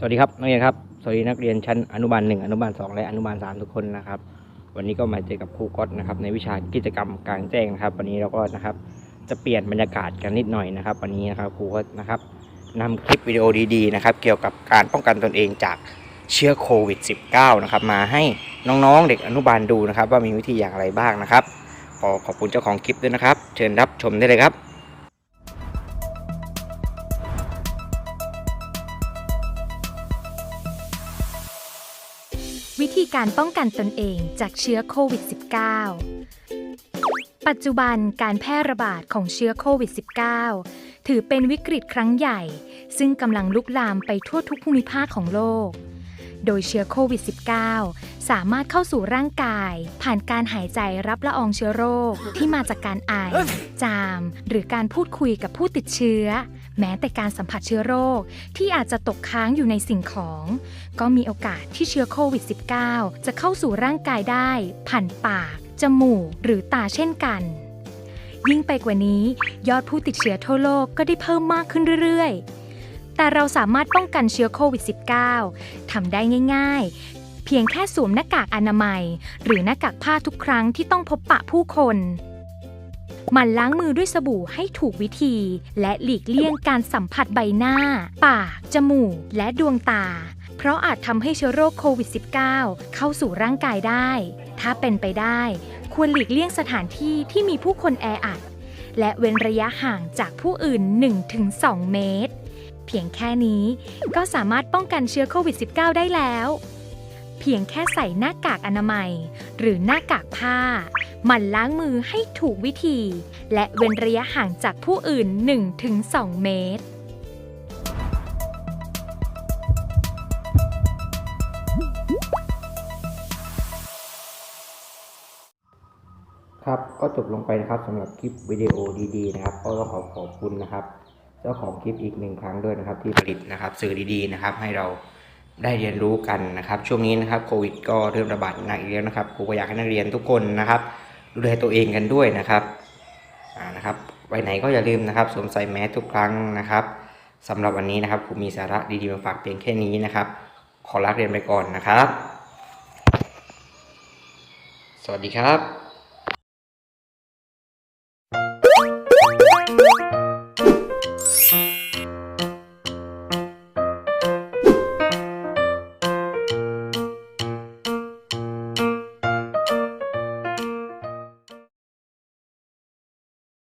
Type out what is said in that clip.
สวัสดีครับนักเรียนครับสวัสดีนักเรียนชั้นอนุบาลหนึ่งอนุบาลสองและอนุบาลสามทุกคนนะครับ วันนี้ก็มาเจอกับครูก๊อตนะครับในวิชากิจกรรมกลางแจ้งนะครับ วันนี้เราก็นะครับจะเปลี่ยนบรรยากาศกันนิดหน่อยนะครับ วันนี้นะครับครูก็นะครับนำคลิปวิดีโอดีๆนะครับ เกี่ยวกับการป้องกันตนเองจากเชื้อโควิด -19 นะครับมาให้น้องๆเด็กอนุบาลดูนะครับ ว่ามีวิธีอย่างไรบ้างนะครับขอขอบคุณเจ้าของคลิปด้วยนะครับ เชิญรับชมได้เลยครับ วิธีการป้องกันตนเองจากเชื้อโควิด -19 ปัจจุบันการแพร่ระบาดของเชื้อโควิด -19 ถือเป็นวิกฤตครั้งใหญ่ ซึ่งกำลังลุกลามไปทั่วทุกภูมิภาคของโลก โดยเชื้อโควิด -19 สามารถเข้าสู่ร่างกาย ผ่านการหายใจรับละอองเชื้อโรคที่มาจากการไอ จาม หรือการพูดคุยกับผู้ติดเชื้อ แม้แต่การสัมผัสเชื้อโรคที่อาจจะตกค้างอยู่ในสิ่งของ ก็มีโอกาสที่เชื้อโควิด -19 จะเข้าสู่ร่างกายได้ ผ่านปาก จมูก หรือตาเช่นกัน ยิ่งไปกว่านี้ ยอดผู้ติดเชื้อทั่วโลกก็ได้เพิ่มมากขึ้นเรื่อยๆ แต่เราสามารถป้องกันเชื้อโควิด -19 ทำได้ง่ายๆ เพียงแค่สวมหน้ากากอนามัย หรือหน้ากากผ้าทุกครั้งที่ต้องพบปะผู้คน มั่นล้างมือด้วยสบู่ให้ถูกวิธี และหลีกเลี่ยงการสัมผัสใบหน้า ปาก จมูก และดวงตา เพราะอาจทำให้เชื้อโรคโควิด -19 เข้าสู่ร่างกายได้ ถ้าเป็นไปได้ ควรหลีกเลี่ยงสถานที่ที่มีผู้คนแออัด และเว้นระยะห่างจากผู้อื่น 1-2 เมตร เพียงแค่นี้ก็สามารถป้องกันเชื้อโควิด -19 ได้แล้ว เพียงแค่ใส่หน้ากากอนามัย หรือหน้ากากผ้า หมั่นล้างมือให้ถูกวิธี และเว้นระยะห่างจากผู้อื่น 1-2 เมตร ครับก็จบลงไปนะครับสำหรับคลิปวิดีโอดีๆนะครับ ก็ต้องขอขอบคุณนะครับ เจ้าของคลิปอีกหนึ่งครั้งด้วยนะครับ ที่ผลิตนะครับสื่อดีๆนะครับ ให้เราได้เรียนรู้กันนะครับ ช่วงนี้นะครับโควิดก็เริ่มระบาดหนักอีกแล้วนะครับครูก็อยากให้นักเรียนทุกคนนะครับ ดูแลตัวเองกันด้วยนะครับนะครับไปไหนก็อย่าลืมนะครับ สวมใส่แมสทุกครั้งนะครับสำหรับวันนี้นะครับครูมีสาระดีๆมาฝากเพียงแค่นี้นะครับ ขอลาเรียนไปก่อนนะครับ สวัสดีครับ